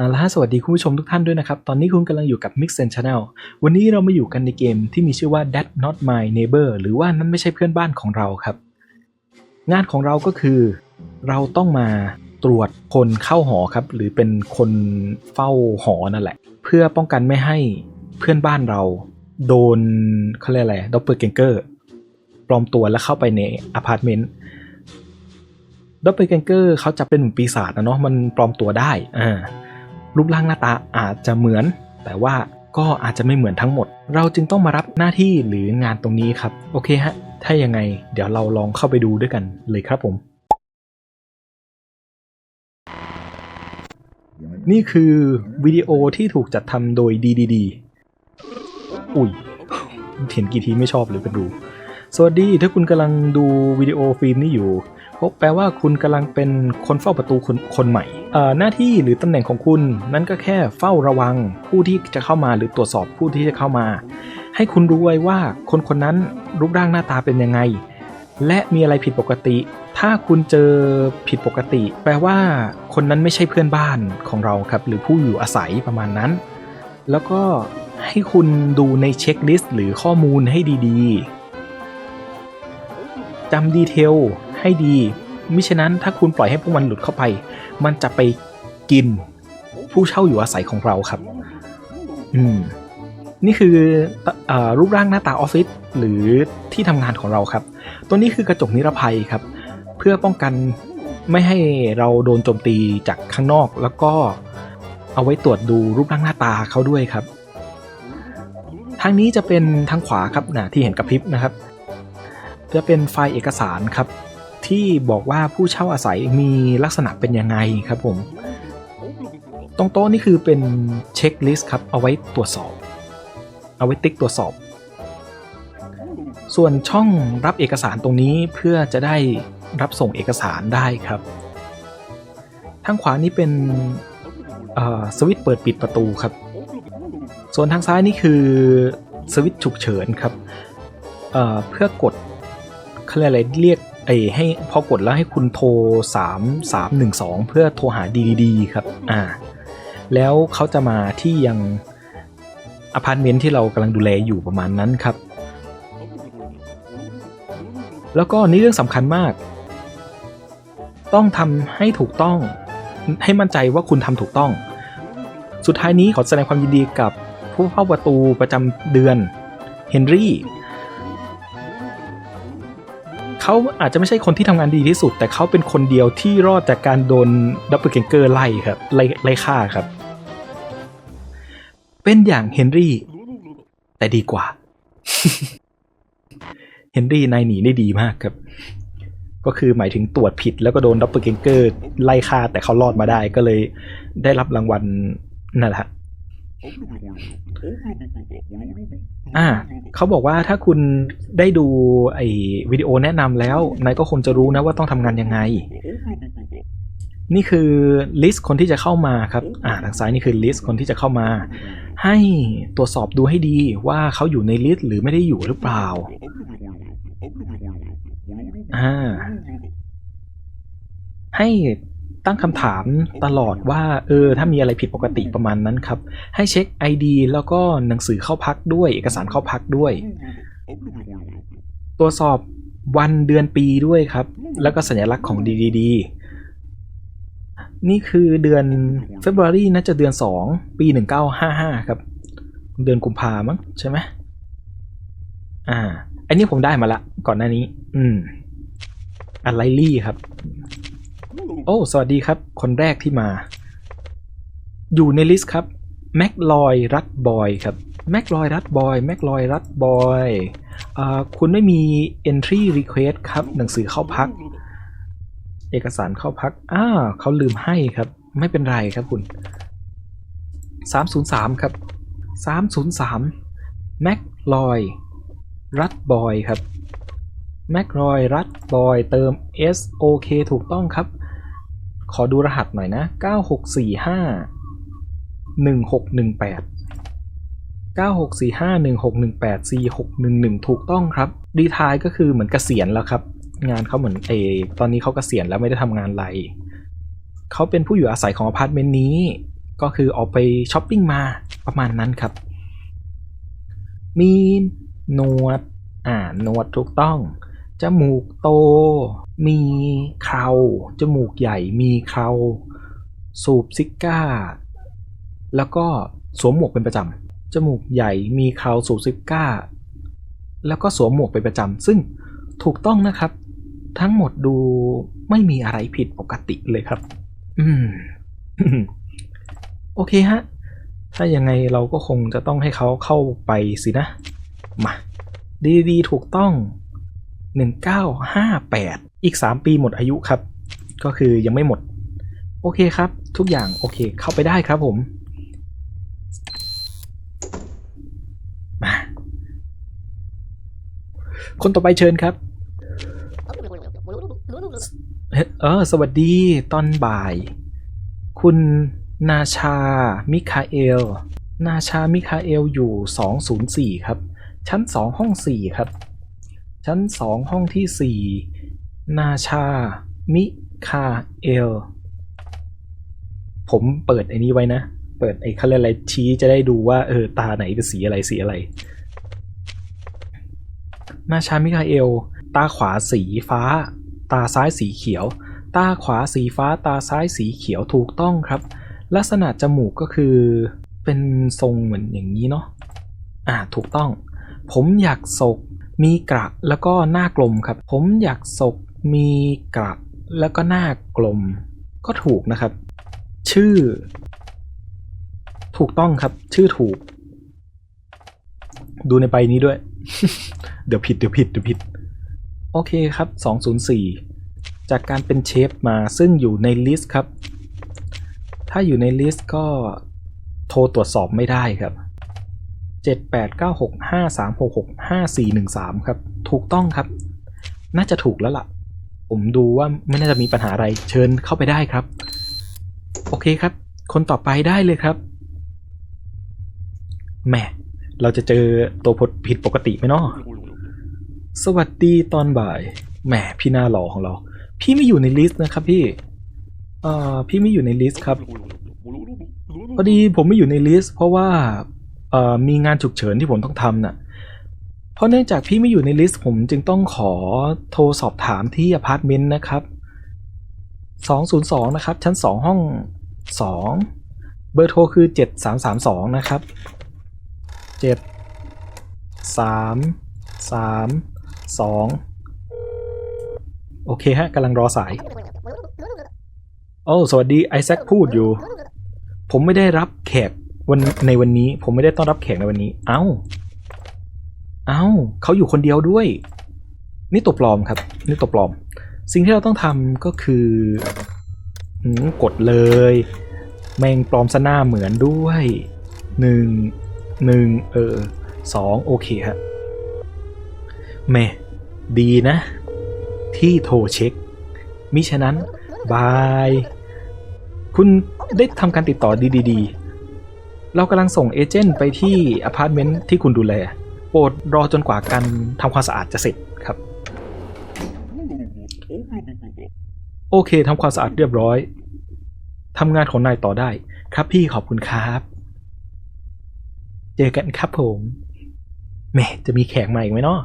เอาละฮะสวัสดีคุณผู้ชมทุกท่านด้วยนะครับ ตอนนี้คุณกำลังอยู่กับ Mix and Channel วันนี้เรามาอยู่กันในเกมที่มีชื่อว่า That Not My Neighbor หรือว่านั่นไม่ใช่เพื่อนบ้านของเราครับ งานของเราก็คือ เราต้องมาตรวจคนเข้าหอครับ หรือเป็นคนเฝ้าหอนั่นแหละ เพื่อป้องกันไม่ให้เพื่อนบ้านเรา โดนเขาเรียกอะไรดอปเปอร์เกงเกอร์ปลอมตัวแล้วเข้าไปในอพาร์ตเมนต์ดอปเปอร์เกงเกอร์เขาจะเป็นหมือนปีศาจนะเนาะมันปลอมตัวได้อ่า รูปร่างหน้าตาอาจจะเหมือน แต่ว่าก็อาจจะไม่เหมือนทั้งหมด เราจึงต้องมารับหน้าที่หรืองานตรงนี้ครับ โอเคฮะ ถ้ายังไง เดี๋ยวเราลองเข้าไปดูด้วยกันเลยครับผม นี่คือวิดีโอที่ถูกจัดทำโดย DDD อุ้ยเห็นกี่ทีไม่ชอบหรือเป็นดู สวัสดีถ้าคุณกำลังดูวิดีโอฟิล์มนี้อยู่พบแปลว่าคุณกำลังเป็นคนเฝ้าประตูคนคนใหม่ หน้าที่หรือตำแหน่งของคุณนั่นก็แค่เฝ้าระวังผู้ที่จะเข้ามาหรือตรวจสอบผู้ที่จะเข้ามา ให้คุณรู้ไว้ว่าคนคนนั้นรูปร่างหน้าตาเป็นยังไง และมีอะไรผิดปกติ ถ้าคุณเจอผิดปกติ แปลว่าคนนั้นไม่ใช่เพื่อนบ้านของเราครับ หรือผู้อยู่อาศัยประมาณนั้น แล้วก็ให้คุณดูในเช็คลิสต์หรือข้อมูลให้ดีๆจำดีเทลให้ดีมิฉะนั้นถ้าคุณปล่อยให้พวกมันหลุดเข้าไป มันจะไปกินผู้เช่าอยู่อาศัยของเราครับ อืม นี่คืออรูปร่างหน้าตาออฟฟิศหรือที่ทำงานของเราครับ ตัวนี้คือกระจกนิรภัยครับ เพื่อป้องกันไม่ให้เราโดนโจมตีจากข้างนอก แล้วก็เอาไว้ตรวจดูรูปร่างหน้าตาเขาด้วยครับ ทางนี้จะเป็นทางขวาครับนะที่เห็นกระพริบนะครับ จะเป็นไฟล์เอกสารครับ ที่บอกว่าผู้เช่าอาศัยมีลักษณะเป็นยังไงครับผม ตรงโต๊ะนี่คือเป็นเช็คลิสต์ครับ เอาไว้ตรวจสอบ เอาไว้ติ๊กตรวจสอบ ส่วนช่องรับเอกสารตรงนี้เพื่อจะได้รับส่งเอกสารได้ครับทางขวานี่เป็นสวิตช์เปิดปิดประตูครับ ส่วนทางซ้ายนี่คือสวิตช์ฉุกเฉินครับเเพื่อกดเขาเรียกอะไรเรียก ไอ้ให้พอกดแล้วให้คุณโทร 3 3 1 2 เพื่อโทรหา DDD ครับอ่าแล้วเขาจะมาที่ยังอพาร์ตเมนต์ที่เรากำลังดูแลอยู่ประมาณนั้นครับ แล้วก็นี่เรื่องสำคัญมาก ต้องทำให้ถูกต้อง ให้มั่นใจว่าคุณทำถูกต้อง สุดท้ายนี้ขอแสดงความยินดีกับผู้เข้าประตูประจำเดือนเฮนรี่ เขาอาจจะไม่ใช่คนที่ทำงานดีที่สุด แต่เขาเป็นคนเดียวที่รอดจากการโดนดับเบิลเกงเกอร์ไล่ครับไล่ไล่ฆ่าครับ เป็นอย่างเฮนรี่ แต่ดีกว่า เฮนรี่นายหนีได้ดีมากครับ ก็คือหมายถึงตรวจผิดแล้วก็โดนดับเบิลเกงเกอร์ไล่ฆ่าแต่เขารอดมาได้ก็เลยได้รับรางวัลนั่นแหละ อ่าเขาบอกว่าถ้าคุณได้ดูไอ้วิดีโอแนะนำแล้วนายก็คงจะรู้นะว่าต้องทำงานยังไง นี่คือลิสต์คนที่จะเข้ามาครับ อ่าทางซ้ายนี่คือลิสต์คนที่จะเข้ามา ให้ตรวจสอบดูให้ดีว่าเขาอยู่ในลิสต์หรือไม่ได้อยู่หรือเปล่าอ่าให้ ตั้งคำถามตลอดว่าเออถ้ามีอะไรผิดปกติประมาณนั้นครับ ให้เช็ค ID แล้วก็หนังสือเข้าพักด้วย เอกสารเข้าพักด้วย ตรวจสอบวันเดือนปีด้วยครับ แล้วก็สัญลักษณ์ของ DDD นี่คือเดือน February น่าจะเดือน 2 ปี 1955 ครับ เดือนกุมภามั้งใช่ไหมอ่า อันนี้ผมได้มาละ ก่อนหน้านี้ อืมอะไรลี่ครับ โอ้ สวัสดีครับ คนแรกที่มา อยู่ในลิสต์ครับแม็กลอยรัดบอยครับแม็กลอยรัดบอยแม็กลอยรัดบอยคุณไม่มี entry request ครับ หนังสือเข้าพัก เอกสารเข้าพัก อ้าเขาลืมให้ครับ ไม่เป็นไรครับคุณ 303 ครับ 303แม็กลอยรัดบอยครับแม็กลอยรัดบอยเติม S OK ถูกต้องครับ ขอดูรหัสหน่อยนะ 9645 1618 9645 1618 4611 ถูกต้องครับ ดีทายก็คือเหมือนเกษียณแล้วครับ งานเขาเหมือนเอตอนนี้เขาเกษียณแล้วไม่ได้ทำงานอะไร เขาเป็นผู้อยู่อาศัยของอพาร์ตเมนต์นี้ ก็คือออกไปช้อปปิ้งมาประมาณนั้นครับ มีหนวด อ่าหนวดถูกต้อง จมูกโต มีเคราจมูกใหญ่ มีเคราสูบซิก้า แล้วก็สวมหมวกเป็นประจำ จมูกใหญ่ มีเคราสูบซิก้า แล้วก็สวมหมวกเป็นประจำ ซึ่งถูกต้องนะครับ ทั้งหมดดูไม่มีอะไรผิดปกติเลยครับ อืม โอเคฮะ ถ้ายังไงเราก็คงจะต้องให้เขาเข้าไปสินะ มา ดีดีถูกต้อง 1958 อีก 3 ปีหมดอายุครับ ก็คือยังไม่หมด โอเคครับ ทุกอย่างโอเคเข้าไปได้ครับผมมาคนต่อไปเชิญครับเออสวัสดีตอนบ่าย คุณนาชา มิคาเอล นาชา มิคาเอล อยู่ 204 ครับ ชั้น 2 ห้อง 4 ครับ ชั้น2ห้องที่4นาชา มิคาเอล ผมเปิดไอ้นี้ไว้นะ เปิดไอ้เขาเรียกอะไรชี้จะได้ดูว่าเออตาไหนเป็นสีอะไรสีอะไร นาชา มิคาเอล ตาขวาสีฟ้า ตาซ้ายสีเขียว ตาขวาสีฟ้า ตาซ้ายสีเขียวถูกต้องครับ ลักษณะจมูกก็คือเป็นทรงเหมือนอย่างนี้เนาะ อ่าถูกต้อง ผมอยากศก มีกระแล้วก็หน้ากลมครับ ผมอยากศกมีกระแล้วก็หน้ากลม ก็ถูกนะครับ ชื่อ ถูกต้องครับ ชื่อถูก ดูในใบนี้ด้วย เดี๋ยวผิดเดี๋ยวผิดเดี๋ยวผิด โอเคครับ 204 จากการเป็นเชฟมาซึ่งอยู่ในลิสต์ครับ ถ้าอยู่ในลิสต์ก็โทรตรวจสอบไม่ได้ครับ 789653665413 ครับ ถูกต้องครับ น่าจะถูกแล้วล่ะ ผมดูว่าไม่น่าจะมีปัญหาอะไรเชิญเข้าไปได้ครับ โอเคครับ คนต่อไปได้เลยครับแหมเราจะเจอตัวผิดปกติไหมเนาะสวัสดีตอนบ่ายแหมพี่หน้าหล่อของเรา พี่ไม่อยู่ในลิสต์นะครับพี่เอ่อพี่ไม่อยู่ในลิสต์ครับพอดีผมไม่อยู่ในลิสต์เพราะว่า มีงานฉุกเฉินที่ผมต้องทำน่ะ เพราะเนื่องจากพี่ไม่อยู่ในลิสต์ผมจึงต้องขอโทรสอบถามที่อพาร์ตเมนต์นะครับ202 นะครับ ชั้น 2 ห้อง 2 เบอร์โทรคือ 7332 นะครับ 7 3 3 2 โอเคฮะกำลังรอสาย โอ้ สวัสดีไอแซคพูดอยู่ ผมไม่ได้รับแขก วันในวันนี้ผมไม่ได้ต้อนรับแขกในวันนี้ เอ้า เอ้าเขาอยู่คนเดียวด้วย นี่ตัวปลอมครับ นี่ตัวปลอม สิ่งที่เราต้องทำก็คือกดเลย แมงปลอมซะหน้าเหมือนด้วยหนึ่งหนึ่งเออสองโอเคฮะแม่ดีนะ ที่โทรเช็ค มิฉะนั้น บาย คุณได้ทำการติดต่อดีๆ เรากำลังส่งเอเจนต์ไปที่อพาร์ตเมนต์ที่คุณดูแล โปรดรอจนกว่าการทำความสะอาดจะเสร็จครับ โอเคทำความสะอาดเรียบร้อยทำงานของนายต่อได้ ครับพี่ขอบคุณครับ เจอกันครับผมแหม่จะมีแขกมาอีกไหมเนาะ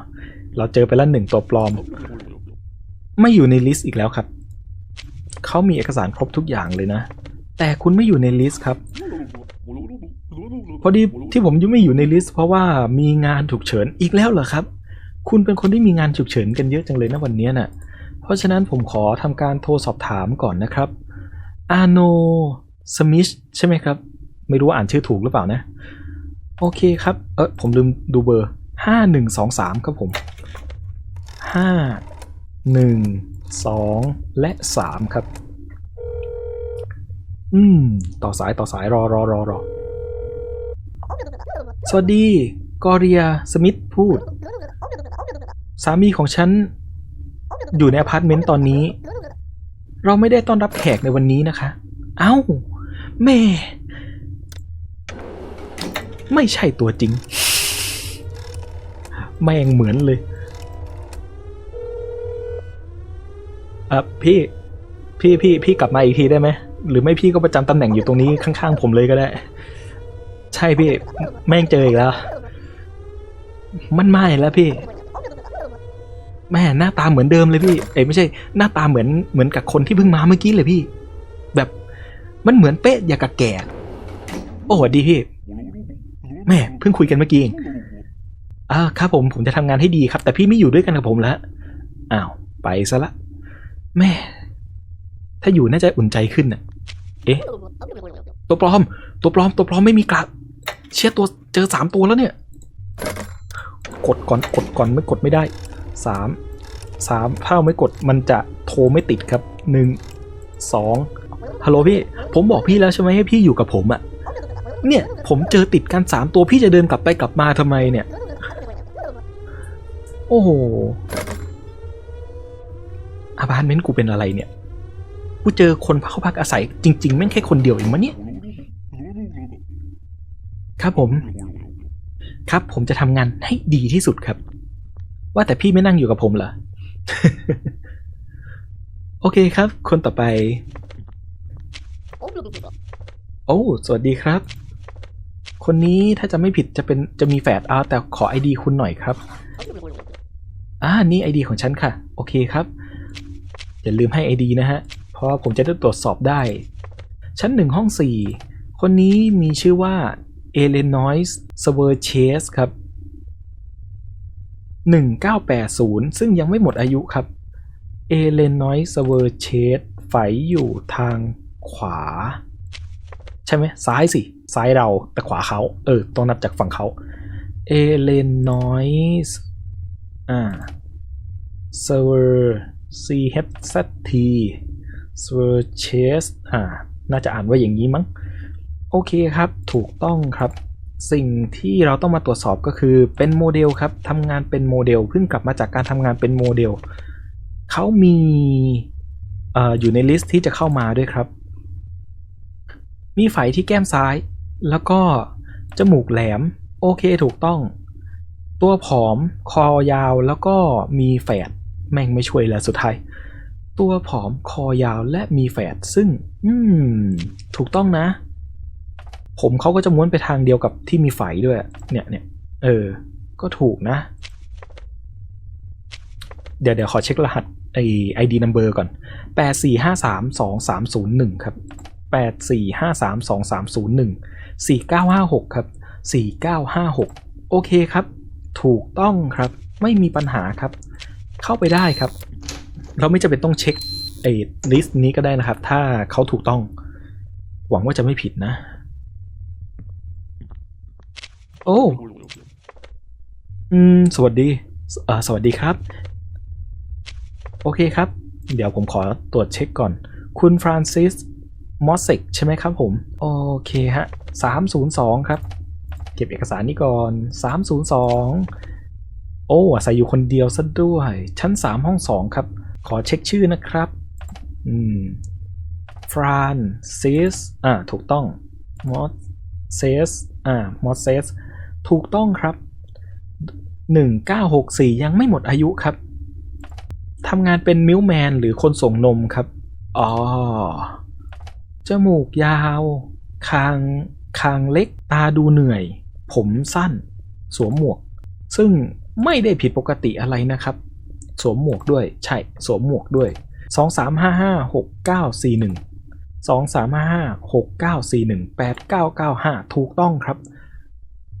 เราเจอไปแล้วหนึ่งตัวปลอม ไม่อยู่ในลิสต์อีกแล้วครับ เขามีเอกสารครบทุกอย่างเลยนะ แต่คุณไม่อยู่ในลิสต์ครับ พอดีที่ผมยังไม่อยู่ในลิสต์เพราะว่ามีงานฉุกเฉินอีกแล้วเหรอครับ คุณเป็นคนที่มีงานฉุกเฉินกันเยอะจังเลยนะวันนี้น่ะ เพราะฉะนั้นผมขอทำการโทรสอบถามก่อนนะครับอาโนสมิชใช่ไหมครับ ไม่รู้ว่าอ่านชื่อถูกหรือเปล่านะ โอเคครับ เออผมลืมดูเบอร์ห้าหนึ่งสองสามครับผมห้าหนึ่งสองและสามครับ อืม ต่อสายต่อสายรอรอรอรอ สวัสดี กอเรีย สมิธพูด สามีของฉัน อยู่ในอพาร์ตเมนต์ตอนนี้ เราไม่ได้ต้อนรับแขกในวันนี้นะคะ เอ้า แม่ ไม่ใช่ตัวจริง แม่งเหมือนเลยอะพี่ พี่พี่พี่กลับมาอีกทีได้ไหม หรือไม่พี่ก็ประจำตำแหน่งอยู่ตรงนี้ข้างๆผมเลยก็ได้ ใช่พี่ แม่งเจออีกแล้ว มันไม่แล้วพี่ แม่หน้าตาเหมือนเดิมเลยพี่ เอ้ไม่ใช่ หน้าตาเหมือนเหมือนกับคนที่เพิ่งมาเมื่อกี้เลยพี่ แบบมันเหมือนเป๊ะอย่างกับแก่ โอ้สวัสดีพี่ แม่เพิ่งคุยกันเมื่อกี้เองอ่าครับผมผมจะทำงานให้ดีครับ แต่พี่ไม่อยู่ด้วยกันกับผมแล้วอ้าวไปซะละ แม่ ถ้าอยู่น่าจะอุ่นใจขึ้นน่ะ เอ๊ะตัวปลอม ตัวปลอมตัวปลอมไม่มีกลับ เชี่ยตัวเจอสามตัวแล้วเนี่ย กดก่อนกดก่อนไม่กดไม่ได้สามสามถ้าไม่กดมันจะโทรไม่ติดครับหนึ่งสองฮัลโหลพี่ ผมบอกพี่แล้วใช่ไหมให้พี่อยู่กับผมอะเนี่ย ผมเจอติดกันสามตัวพี่จะเดินกลับไปกลับมาทำไมเนี่ย โอ้โหอาบานเมนต์กูเป็นอะไรเนี่ย กูเจอคนเข้าพักอาศัยจริง ๆ แม่งแค่คนเดียวเองมะเนี่ย ครับผม ครับผมจะทำงานให้ดีที่สุดครับ ว่าแต่พี่ไม่นั่งอยู่กับผมเหรอ โอเคครับ คนต่อไป โอ้ สวัสดีครับ คนนี้ถ้าจะไม่ผิดจะเป็นจะมีแฝดอาแต่ขอไอดีคุณหน่อยครับอ่านี่ไอดีของฉันค่ะ โอเคครับ อย่าลืมให้ไอดีนะฮะ เพราะผมจะได้ตรวจสอบได้ ชั้นหนึ่งห้องสี่คนนี้มีชื่อว่า เอเลนอยส์สเวอร์เชสครับ 1980 ซึ่งยังไม่หมดอายุครับเอเลนอยส์สเวอร์เชสไฝอยู่ทางขวา ใช่ไหมซ้ายสิ ซ้ายเราแต่ขวาเขา เออ ต้องนับจากฝั่งเขาเอเลนนอยส์อ่า s e r v e r C H Z T s e r v e r Chase อ่า น่าจะอ่านว่าอย่างนี้มั้ง โอเคครับ ถูกต้องครับ สิ่งที่เราต้องมาตรวจสอบก็คือเป็นโมเดลครับทำงานเป็นโมเดลเพิ่งกลับมาจากการทำงานเป็นโมเดลเขามีเอ่ออยู่ในลิสต์ที่จะเข้ามาด้วยครับ มีไฝที่แก้มซ้าย แล้วก็จมูกแหลม โอเคถูกต้อง ตัวผอม คอยาวแล้วก็มีแฝดแม่งไม่ช่วยแล้วสุดท้ายตัวผอมคอยาวและมีแฝดซึ่ง อืม ถูกต้องนะ ผมเขาก็จะม้วนไปทางเดียวกับที่มีไฝด้วย เนี่ยเนี่ยเออ ก็ถูกนะ เดี๋ยวเดี๋ยวขอเช็ครหัสไอไอดีนัมเบอร์ก่อนแปดสี่ห้าสามสองสามศูนย์หนึ่งครับแปดสี่ห้าสามสองสามศูนย์หนึ่งสี่เก้าห้าหกครับสี่เก้าห้าหกโอเคครับ ถูกต้องครับ ไม่มีปัญหาครับ เข้าไปได้ครับ เราไม่จำเป็นต้องเช็คไอ้ลิสต์นี้ก็ได้นะครับ ถ้าเขาถูกต้อง หวังว่าจะไม่ผิดนะ โอ้ อืม สวัสดีเอ่อสวัสดีครับ โอเคครับ เดี๋ยวผมขอตรวจเช็คก่อน คุณฟรานซิส มอสเซกใช่ไหมครับผม โอเคฮะ302ครับ เก็บเอกสารนี้ก่อน302โอ้อาศัยอยู่คนเดียวซะด้วย ชั้น3ห้อง2ครับ ขอเช็คชื่อนะครับ อืม ฟรานซิส อ่า ถูกต้อง มอสเซส อ่า มอสเซส ถูกต้องครับ 1964 ยังไม่หมดอายุครับทำงานเป็นมิลแมนหรือคนส่งนมครับ อ๋อ จมูกยาว คาง คางเล็ก ตาดูเหนื่อย ผมสั้น สวมหมวก ซึ่งไม่ได้ผิดปกติอะไรนะครับ สวมหมวกด้วย ใช่ สวมหมวกด้วย 2 3 5 5 6 9 4 1 2 3 5 5 6 9 4 1 8 9 9 5 ถูกต้องครับ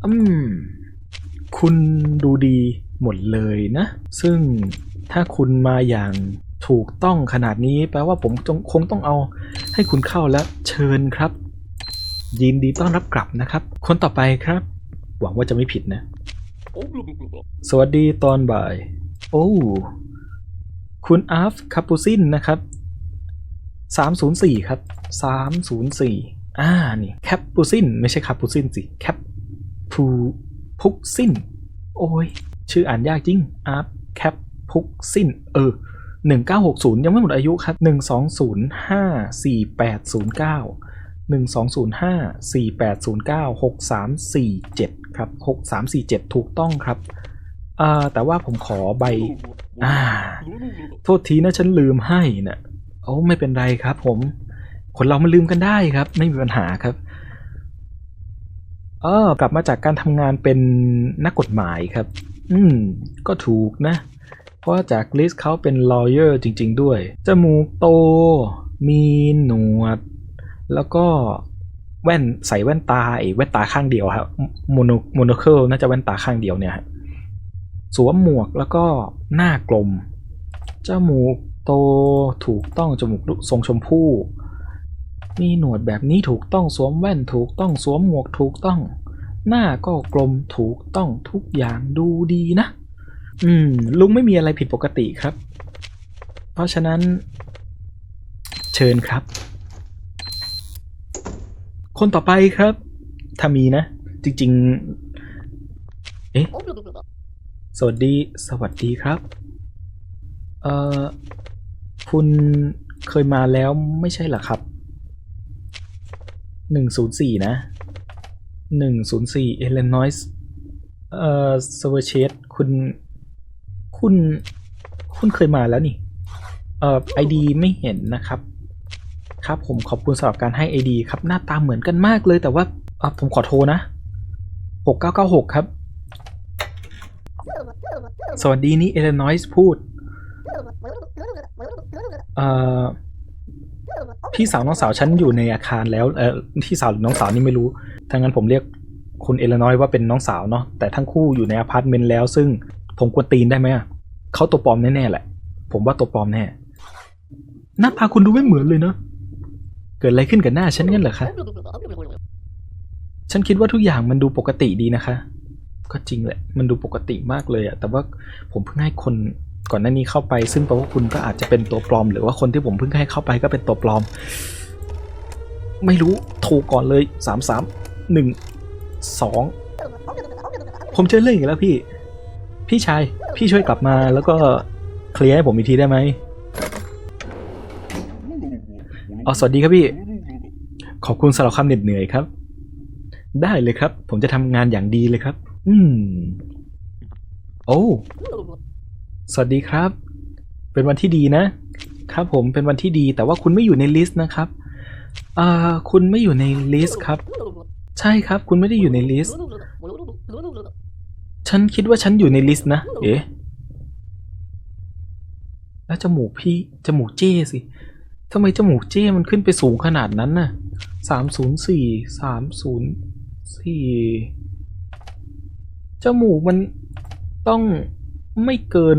อืม คุณดูดีหมดเลยนะ ซึ่งถ้าคุณมาอย่างถูกต้องขนาดนี้แปลว่าผมคงต้องเอาให้คุณเข้าแล้วเชิญครับ ยินดีต้อนรับกลับนะครับ คนต่อไปครับ หวังว่าจะไม่ผิดนะ สวัสดีตอนบ่าย โอ้ คุณอาฟคาปูซินนะครับ 304 ครับ 304 อ่า นี่แคปปูซินไม่ใช่คาปูซินสิ แคป พูพุกซินโอ้ย ชื่ออ่านยากจริงอาฟแคปพุกซินเออ 1960 ยังไม่หมดอายุครับ 12054809 12054809 6347 ครับ 6347 ถูกต้องครับอ่าแต่ว่าผมขอใบ อ่า โทษทีนะฉันลืมให้นะ่ะโอ้ไม่เป็นไรครับผม คนเรามันลืมกันได้ครับ ไม่มีปัญหาครับเออกลับมาจากการทำงานเป็นนักกฎหมายครับ อืม ก็ถูกนะ เพราะจากลิสต์เขาเป็น lawyer จริง ๆ ด้วย จมูกโต มีหนวด แล้วก็แว่นใส่แว่นตาไอ้แว่นตาข้างเดียวครับโมโนโมโนเคิลน่าจะแว่นตาข้างเดียวเนี่ยสวมหมวกแล้วก็หน้ากลม จมูกโตถูกต้องจมูกทรงชมพู่ มีหนวดแบบนี้ถูกต้องสวมแว่นถูกต้องสวมหมวกถูกต้อง หน้าก็กลมถูกต้องทุกอย่างดูดีนะ อืม ลุงไม่มีอะไรผิดปกติครับ เพราะฉะนั้น เชิญครับ คนต่อไปครับ ถ้ามีนะ จริง ๆ เอ๊ะ สวัสดี สวัสดีครับ เอ่อ คุณเคยมาแล้วไม่ใช่หรอครับ หนึ่งศูนย์สี่นะหนึ่งศูนย์สี่เอเลนนอยส์เอ่อสเวเชตคุณ คุณ คุณเคยมาแล้วนี่ เอ่อไอดีไม่เห็นนะครับ ครับผมขอบคุณสำหรับการให้ไอดีครับ หน้าตาเหมือนกันมากเลยแต่ว่าเอ่อผมขอโทรนะหกเก้าเก้าหกครับ สวัสดีนี่เอเลนนอยส์พูด เอ่อ พี่สาวน้องสาวฉันอยู่ในอาคารแล้วเออพี่สาวหรือน้องสาวนี่ไม่รู้ถ้างั้นผมเรียกคุณเอเลนอยว่าเป็นน้องสาวเนาะแต่ทั้งคู่อยู่ในอพาร์ตเมนต์แล้ว ซึ่งผมกวนตีนได้ไหมอะเขาตัวปลอมแน่ๆแหละ ผมว่าตัวปลอมแน่หน้าตาคุณดูไม่เหมือนเลยเนาะเกิดอะไรขึ้นกับหน้าฉันงั้นเหรอคะฉันคิดว่าทุกอย่างมันดูปกติดีนะคะ ก็จริงแหละ มันดูปกติมากเลยอะแต่ว่าผมเพิ่งให้คน ก่อนหน้านี้เข้าไปซึ่งแปลว่าคุณก็อาจจะเป็นตัวปลอม หรือว่าคนที่ผมเพิ่งให้เข้าไปก็เป็นตัวปลอม ไม่รู้โทรก่อนเลยสามสามหนึ่งสองผมเจอเรื่องอีกแล้วพี่ พี่ชาย พี่ช่วยกลับมาแล้วก็เคลียร์ให้ผมอีกทีได้ไหมอ๋อสวัสดีครับพี่ ขอบคุณสำหรับความเหน็ดเหนื่อยครับ ได้เลยครับ ผมจะทำงานอย่างดีเลยครับ อืม โอ้ สวัสดีครับ เป็นวันที่ดีนะ ครับผมเป็นวันที่ดีแต่ว่าคุณไม่อยู่ในลิสต์นะครับอ่าคุณไม่อยู่ในลิสต์ครับ ใช่ครับ คุณไม่ได้อยู่ในลิสต์ฉันคิดว่าฉันอยู่ในลิสต์นะ เอ๊ะแล้วจมูกพี่จมูกเจ้สิทำไมจมูกเจ้มันขึ้นไปสูงขนาดนั้นน่ะสามศูนย์สี่สามศูนย์สี่จมูกมันต้อง ไม่เกิน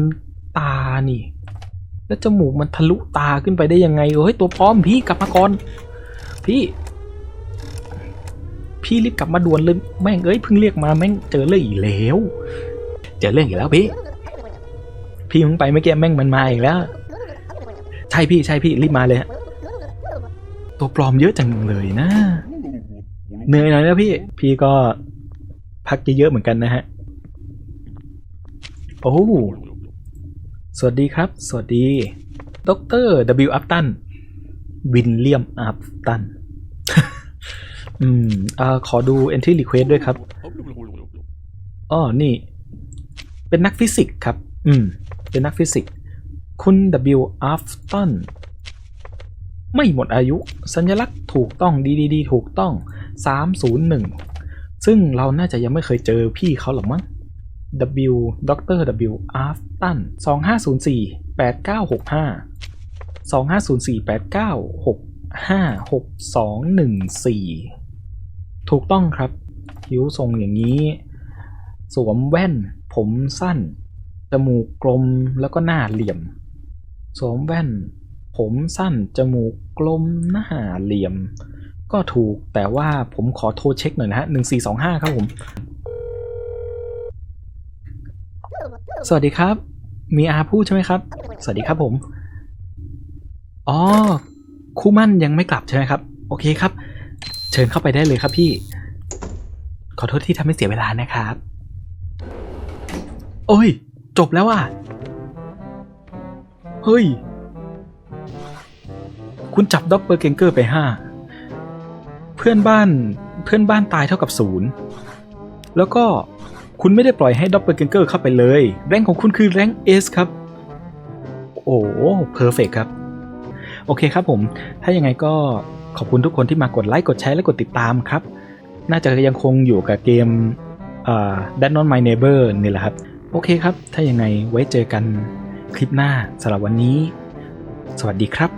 ตานี่ แล้วจมูกมันทะลุตาขึ้นไปได้ยังไงเฮ้ยตัวพร้อมพี่กลับมาก่อนพี่ พี่รีบกลับมาด่วนเลยแม่งเอ้ยเพิ่งเรียกมาแม่งเจอเรื่องอีกแล้วเจอเรื่องอีกแล้วพี่ พี่มึงไปเมื่อกี้แม่งมันมาอีกแล้ว ใช่พี่ใช่พี่รีบมาเลยฮะตัวปลอมเยอะจังเลยนะเหนื่อยหน่อยนะพี่ พี่ก็พักเยอะๆเหมือนกันนะฮะโอ้สวัสดีครับ สวัสดี ดร W อัพตัน วินเลียม อัพตัน อืมอ่าขอดู entry request ด้วยครับอ๋อนี่ เป็นนักฟิสิกส์ครับ อืม เป็นนักฟิสิกส์ คุณ W อัฟตัน ไม่หมดอายุ สัญลักษณ์ถูกต้อง DDD ถูกต้อง 301 ซึ่งเราน่าจะยังไม่เคยเจอพี่เขาหรอกมั้ง W ดร W อัฟตัน2504 8965 2504 8965 6214 ถูกต้องครับ คิ้วทรงอย่างนี้ สวมแว่น ผมสั้น จมูกกลมแล้วก็หน้าเหลี่ยม สวมแว่น ผมสั้น จมูกกลมหน้าเหลี่ยม ก็ถูกแต่ว่าผมขอโทรเช็คหน่อยนะฮะหนึ่งสี่สองห้าครับผม สวัสดีครับ มีอาพูดใช่ไหมครับ สวัสดีครับผม อ๋อ คู่มั่นยังไม่กลับใช่ไหมครับ โอเคครับ เชิญเข้าไปได้เลยครับพี่ ขอโทษที่ทำให้เสียเวลานะครับ โอ้ย จบแล้วอะ เฮ้ย คุณจับด็อปเปอร์เกงเกอร์ไปห้า เพื่อนบ้าน เพื่อนบ้านตายเท่ากับศูนย์ แล้วก็ คุณไม่ได้ปล่อยให้ด็อปเปอร์เกงเกอร์เข้าไปเลย แรงของคุณคือแรงเอสครับ โอ้เพอร์เฟกครับ โอเคครับผม ถ้ายังไงก็ขอบคุณทุกคนที่มากดไลค์กดแชร์และกดติดตามครับ น่าจะยังคงอยู่กับเกมเอ่อ Dead Not My Neighbor นี่แหละครับ โอเคครับ ถ้ายังไงไว้เจอกันคลิปหน้าสำหรับวันนี้ สวัสดีครับ